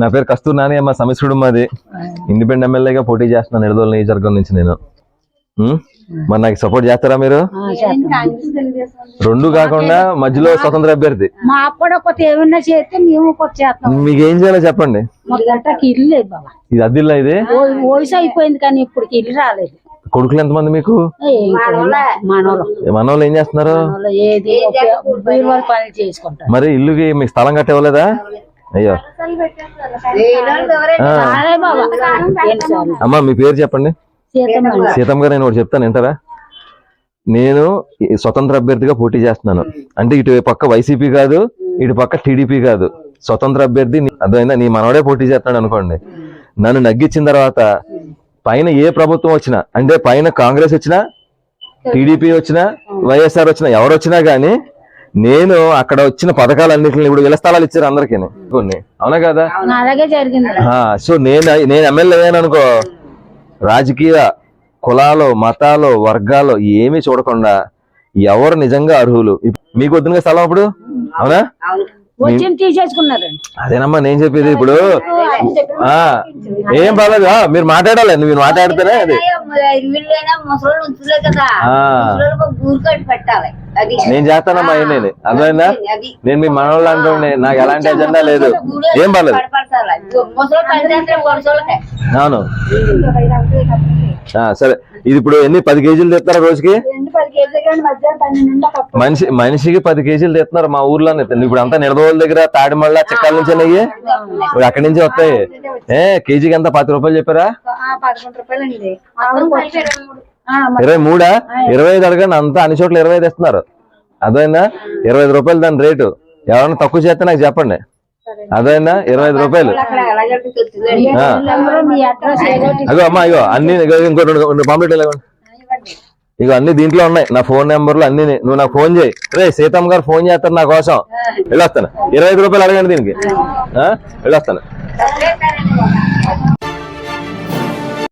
నా పేరు కస్తూర్ నాని అమ్మ సమిశ్రుడు మాది. ఇండిపెండెంట్ ఎమ్మెల్యేగా పోటీ చేస్తున్నాను నిడదోలు నియోజకవర్గం నుంచి నేను? మరి నాకు సపోర్ట్ చేస్తారా మీరు? రెండు కాకుండా మధ్యలో స్వతంత్ర అభ్యర్థి. మీకు ఏం చేయాలో చెప్పండి ఇది అద్దిల్లా ఇది? వయసు అయిపోయింది కానీ ఇప్పుడు ఇల్లు రాలేదు. కొడుకులు ఎంతమంది మీకు? మనోళ్ళు. ఏం చేస్తున్నారు? మరి ఇల్లుకి మీకు స్థలం కట్టివ్వలేదా అయ్యో. అమ్మా మీ పేరు చెప్పండి. సీతమ్మ సీతమ్మ గారు నేను ఒకటి చెప్తాను వింటారా? నేను ఈ స్వతంత్ర అభ్యర్థిగా పోటీ చేస్తున్నాను. అంటే ఇటు పక్క వైసీపీ కాదు ఇటు పక్క టీడీపీ కాదు. స్వతంత్ర అభ్యర్థి నీ- అర్థమైందా? నీ మనవడే పోటీ చేస్తున్నాడు అనుకోండి. నన్ను నగ్గించిన తర్వాత పైన ఏ ప్రభుత్వం వచ్చినా అంటే పైన కాంగ్రెస్ వచ్చినా టీడీపీ వచ్చినా వైఎస్ఆర్ వచ్చినా ఎవరు వచ్చినా గానీ నేను అక్కడ వచ్చిన పథకాలన్నింటిని ఇప్పుడు ఇళ్ళ స్థలాలు ఇచ్చారు అందరికీ కొన్ని. అవునా కదా? సో నేను నేను ఎమ్మెల్యే అయ్యాను అనుకో. రాజకీయ కులాలు మతాలు వర్గాలు ఏమీ చూడకుండా ఎవరు నిజంగా అర్హులు? మీకు వద్దునుగా స్థలం అప్పుడు? అవునా? అదేనమ్మా నేను చెప్పేది ఇప్పుడు. ఆ ఏం పర్లేదు ఆ, మీరు మాట్లాడాలి. మీరు మాట్లాడితేనే అది. నేను చేస్తానమ్మా నేను అర్థమైందా? నేను మీ మనవాళ్ళు అంటుండే నాకు ఎలాంటి ఎజెండా లేదు. ఏం పర్లేదు. అవును. సరే. ఇది ఇప్పుడు ఎన్ని పది కేజీలు తెస్తారా రోజుకి? మనిషి మనిషికి పది కేజీలు తెస్తున్నారు మా ఊర్లోనే ఇప్పుడు అంతా నిడదవోళ్ళ దగ్గర తాడిమళ్ళ చిక్కాల నుంచి అయ్యి ఇప్పుడు అక్కడి నుంచి వస్తాయి. ఏ కేజీకి ఎంత? పది రూపాయలు చెప్పారా? ఇరవై మూడా. ఇరవై ఐదు అడగండి అంతా అన్ని చోట్ల ఇరవై ఐదు ఇస్తున్నారు. అదైనా ఇరవై ఐదు రూపాయలు దాని రేటు. ఎవరైనా తక్కువ చేస్తే నాకు చెప్పండి. అదైనా ఇరవై ఐదు రూపాయలు. అగో అమ్మా ఇగో అన్ని ఇంకో రెండు రెండు పాంప్లెట్ ఇవ్వండి ఇక అన్ని దీంట్లో ఉన్నాయి. నా ఫోన్ నెంబర్లు అన్ని నువ్వు నాకు ఫోన్ చేయి. రే సీతమ్మ గారు ఫోన్ చేస్తారు నా కోసం. వెళ్ళొస్తాను. ఇరవై ఐదు రూపాయలు అడగండి దీనికి. ఆ? వెళ్ళొస్తాను.